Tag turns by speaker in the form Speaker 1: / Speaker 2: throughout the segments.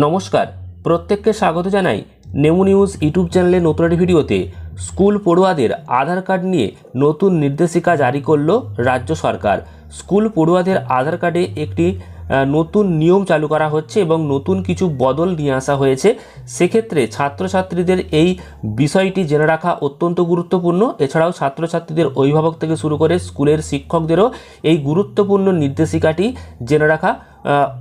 Speaker 1: নমস্কার, প্রত্যেককে স্বাগত জানাই নেমু নিউজ ইউটিউব চ্যানেলে নতুন একটি ভিডিওতে। স্কুল পড়ুয়াদের আধার কার্ড নিয়ে নতুন নির্দেশিকা জারি করল রাজ্য সরকার। স্কুল পড়ুয়াদের আধার কার্ডে একটি নতুন নিয়ম চালু করা হচ্ছে এবং নতুন কিছু বদল নিয়ে আসা হয়েছে। সেক্ষেত্রে ছাত্রছাত্রীদের এই বিষয়টি জেনে রাখা অত্যন্ত গুরুত্বপূর্ণ। এছাড়াও ছাত্রছাত্রীদের অভিভাবক থেকে শুরু করে স্কুলের শিক্ষকদেরও এই গুরুত্বপূর্ণ নির্দেশিকাটি জেনে রাখা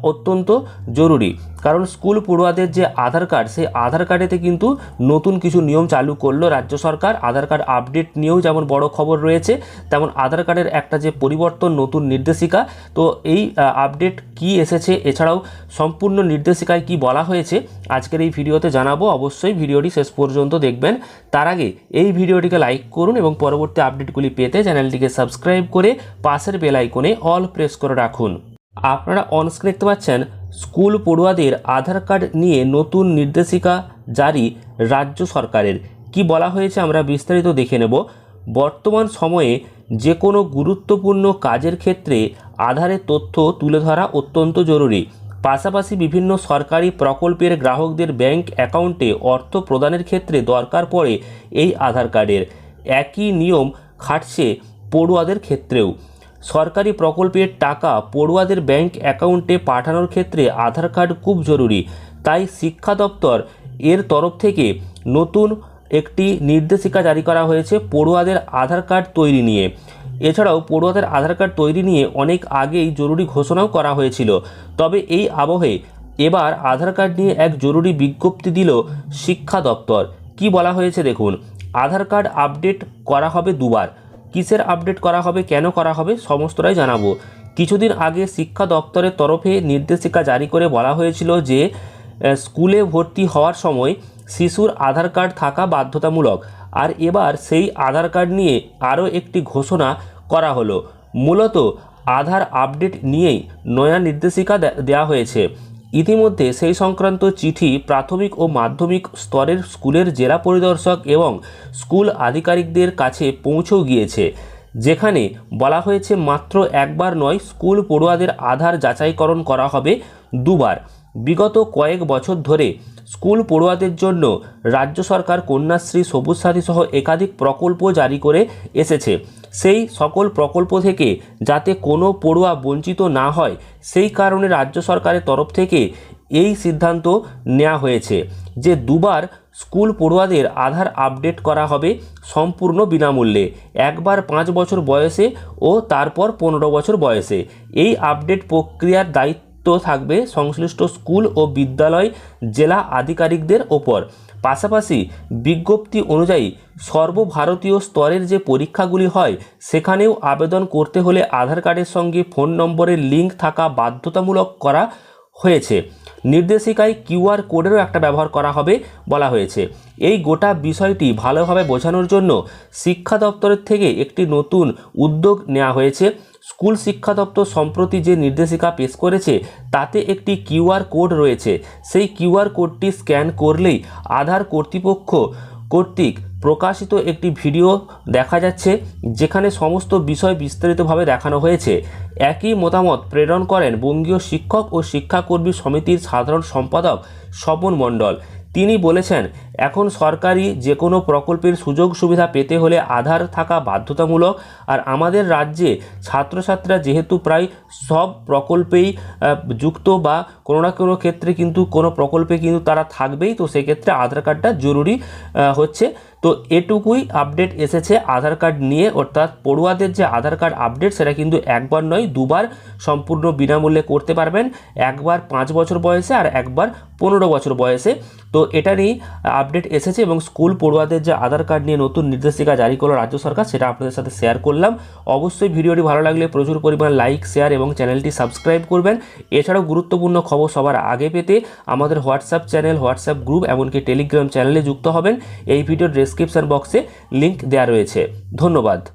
Speaker 1: অত্যন্ত জরুরি। কারণ স্কুল পড়ুয়াদের যে আধার কার্ড, সেই আধার কার্ডেতে কিন্তু নতুন কিছু নিয়ম চালু করল রাজ্য সরকার। আধার কার্ড আপডেট নিয়েও যেমন বড় খবর রয়েছে, তেমন আধার কার্ডের একটা যে পরিবর্তন, নতুন নির্দেশিকা। তো এই আপডেট কি এসেছে, এছাড়াও সম্পূর্ণ নির্দেশিকায় কি বলা হয়েছে, আজকের এই ভিডিওতে জানাব। অবশ্যই ভিডিওটি শেষ পর্যন্ত দেখবেন। তার আগে এই ভিডিওটিকে লাইক করুন এবং পরবর্তী আপডেটগুলি পেতে চ্যানেলটিকে সাবস্ক্রাইব করে পাশের বেল আইকনে অল প্রেস করে রাখুন। আপনারা অনস্ক্রিন দেখতে পাচ্ছেন স্কুল পড়ুয়াদের আধার কার্ড নিয়ে নতুন নির্দেশিকা জারি রাজ্য সরকারের। কি বলা হয়েছে আমরা বিস্তারিত দেখে নেব। বর্তমান সময়ে যে কোনো গুরুত্বপূর্ণ কাজের ক্ষেত্রে আধারের তথ্য তুলে ধরা অত্যন্ত জরুরি। পাশাপাশি বিভিন্ন সরকারি প্রকল্পের গ্রাহকদের ব্যাংক অ্যাকাউন্টে অর্থ প্রদানের ক্ষেত্রে দরকার পড়ে এই আধার কার্ডের একই নিয়ম খাটছে পড়ুয়াদের ক্ষেত্রেও। সরকারি প্রকল্পের টাকা পড়ুয়াদের ব্যাংক অ্যাকাউন্টে পাঠানোর ক্ষেত্রে আধার কার্ড খুব জরুরি। তাই শিক্ষা দপ্তর এর তরফ থেকে নতুন একটি নির্দেশিকা জারি করা হয়েছে পড়ুয়াদের আধার কার্ড তৈরি নিয়ে। এছাড়াও পড়ুয়াদের আধার কার্ড তৈরি নিয়ে অনেক আগেই জরুরি ঘোষণাও করা হয়েছিল। তবে এই আবহে এবার আধার কার্ড নিয়ে এক জরুরি বিজ্ঞপ্তি দিল শিক্ষা দপ্তর। কি বলা হয়েছে দেখুন, আধার কার্ড আপডেট করা হবে দুবার। কিসের আপডেট করা হবে, কেন করা হবে, সমস্তটাই জানাব। কিছুদিন আগে শিক্ষা দপ্তরের তরফে নির্দেশিকা জারি করে বলা হয়েছিল যে স্কুলে ভর্তি হওয়ার সময় শিশুর আধার কার্ড থাকা বাধ্যতামূলক। আর এবার সেই আধার কার্ড নিয়ে আরও একটি ঘোষণা করা হলো। মূলত আধার আপডেট নিয়েই নয়া নির্দেশিকা দেওয়া হয়েছে। ইতিমধ্যে সেই সংক্রান্ত চিঠি প্রাথমিক ও মাধ্যমিক স্তরের স্কুলের জেলা পরিদর্শক এবং স্কুল আধিকারিকদের কাছে পৌঁছেও গিয়েছে, যেখানে বলা হয়েছে মাত্র একবার নয় স্কুল পড়ুয়াদের আধার যাচাইকরণ করা হবে দুবার। বিগত কয়েক বছর ধরে স্কুল পড়ুয়াদের জন্য রাজ্য সরকার কন্যাশ্রী, সবুজ সাথী সহ একাধিক প্রকল্প জারি করে এসেছে। সেই সকল প্রকল্প থেকে যাতে কোনো পড়ুয়া বঞ্চিত না হয়, সেই কারণে রাজ্য সরকারের তরফ থেকে এই সিদ্ধান্ত নেওয়া হয়েছে যে দুবার স্কুল পড়ুয়াদের আধার আপডেট করা হবে সম্পূর্ণ বিনামূল্যে, একবার পাঁচ বছর বয়সে ও তারপর পনেরো বছর বয়সে। এই আপডেট প্রক্রিয়ার দায়িত্ব থাকবে সংশ্লিষ্ট স্কুল ও বিদ্যালয় জেলা আধিকারিকদের ওপর। পাশাপাশি বিজ্ঞপ্তি অনুযায়ী সর্বভারতীয় স্তরের যে পরীক্ষাগুলি হয়, সেখানেও আবেদন করতে হলে আধার কার্ডের সঙ্গে ফোন নম্বরের লিঙ্ক থাকা বাধ্যতামূলক করা হয়েছে। নির্দেশিকায় কিউআর কোডেরও একটা ব্যবহার করা হবে বলা হয়েছে। এই গোটা বিষয়টি ভালোভাবে বোঝানোর জন্য শিক্ষা দপ্তরের থেকে একটি নতুন উদ্যোগ নেওয়া হয়েছে। স্কুল শিক্ষা দপ্তর সম্প্রতি যে নির্দেশিকা পেশ করেছে, তাতে একটি কিউআর কোড রয়েছে। সেই কিউআর কোডটি স্ক্যান করলেই আধার কর্তৃপক্ষ কর্তৃক প্রকাশিত একটি ভিডিও দেখা যাচ্ছে যেখানে সমস্ত বিষয় বিস্তারিতভাবে দেখানো হয়েছে। একই মতামত প্রেরণ করেন বঙ্গীয় শিক্ষক ও শিক্ষাকর্মী সমিতির সাধারণ সম্পাদক স্বপন মণ্ডল। তিনি বলেছেন এখন সরকারি যে কোনো প্রকল্পের সুযোগ সুবিধা পেতে হলে আধার থাকা বাধ্যতামূলক। আর আমাদের রাজ্যে ছাত্রছাত্রীরা যেহেতু প্রায় সব প্রকল্পেই যুক্ত বা কোনো না কোনো ক্ষেত্রে কিন্তু কোনো প্রকল্পে কিন্তু তারা থাকবেই, তো সেক্ষেত্রে আধার কার্ডটা জরুরি হচ্ছে। তো এটুকুই আপডেট এসেছে আধার কার্ড নিয়ে। অর্থাৎ পড়ুয়াদের যে আধার কার্ড আপডেট, সেটা কিন্তু একবার নয়, দুবার সম্পূর্ণ বিনামূল্যে করতে পারবেন। একবার পাঁচ বছর বয়সে আর একবার পনেরো বছর বয়সে। তো এটা নিয়েই আপডেট এসেছে এবং স্কুল পড়ুয়াদের যে আধার কার্ড নিয়ে নতুন নির্দেশিকা জারি করল রাজ্য সরকার, সেটা আপনাদের সাথে শেয়ার করলাম। অবশ্যই ভিডিওটি ভালো লাগলে প্রচুর পরিমাণ লাইক শেয়ার এবং চ্যানেলটি সাবস্ক্রাইব করবেন। এছাড়াও গুরুত্বপূর্ণ খবর সবার আগে পেতে আমাদের হোয়াটসঅ্যাপ চ্যানেল হোয়াটসঅ্যাপ গ্রুপ এমনকি টেলিগ্রাম চ্যানেলে যুক্ত হবেন। এই ভিডিওর ডেসক্রিপশন বক্সে লিঙ্ক দেওয়া রয়েছে। ধন্যবাদ।